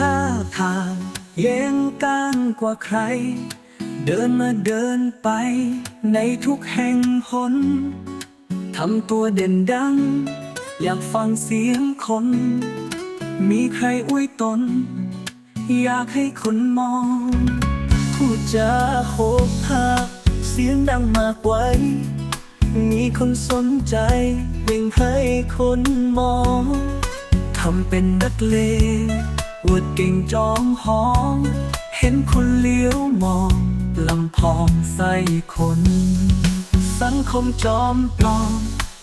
ท่าทางเย่งก้างกว่าใคร เดินมาเดินไป ในทุกแห่งหนทำตัวเด่นดัง อยากฟังเสียงคน มีใครอวยตน อยากให้คนมอง พูดจาโคกหักเสียงดังมากไว้ มีคนสนใจเบ่งให้คนมอง ทำเป็นนักเลง อวดเก่งจอมหอง เห็นคนเลี้ยวมองลำพองใส่คน สังคมจอมปลอม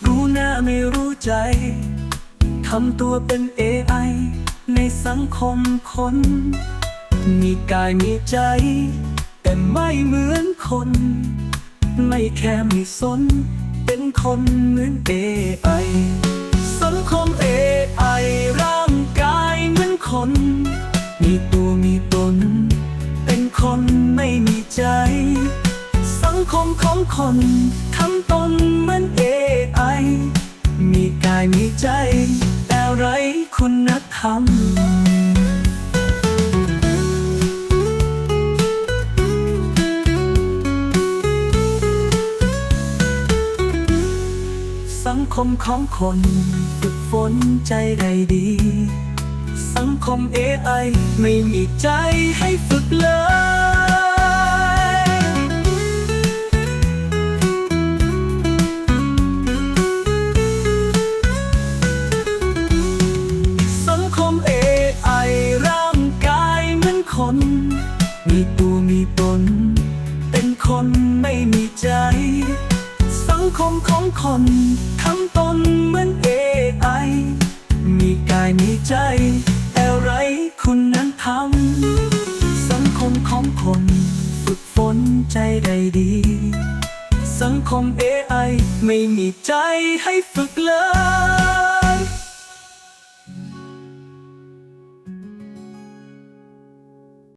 รู้หน้าไม่รู้ใจทำตัวเป็น AI ในสังคมคน มีกายมีใจ แต่ไม่เหมือนคน ไม่แค่ไม่สน เป็นคนเหมือน AI สั คมของคนทำตนเหมือน AI มีกายมีใจ แต่ไรคุณธรรมสังคมของคนฝึกฝนใจได้ดี สังคม AI ไม่มีใจให้ฝึกเลย มีตน เป็นคนไม่มีใจ สังคมของคนทำตนเหมือน AI มีกายมีใจ แต่ไรคุณนั้นทำสังคมของคนฝึกฝนใจได้ดี สังคม AI ไม่มีใจให้ฝึกเลย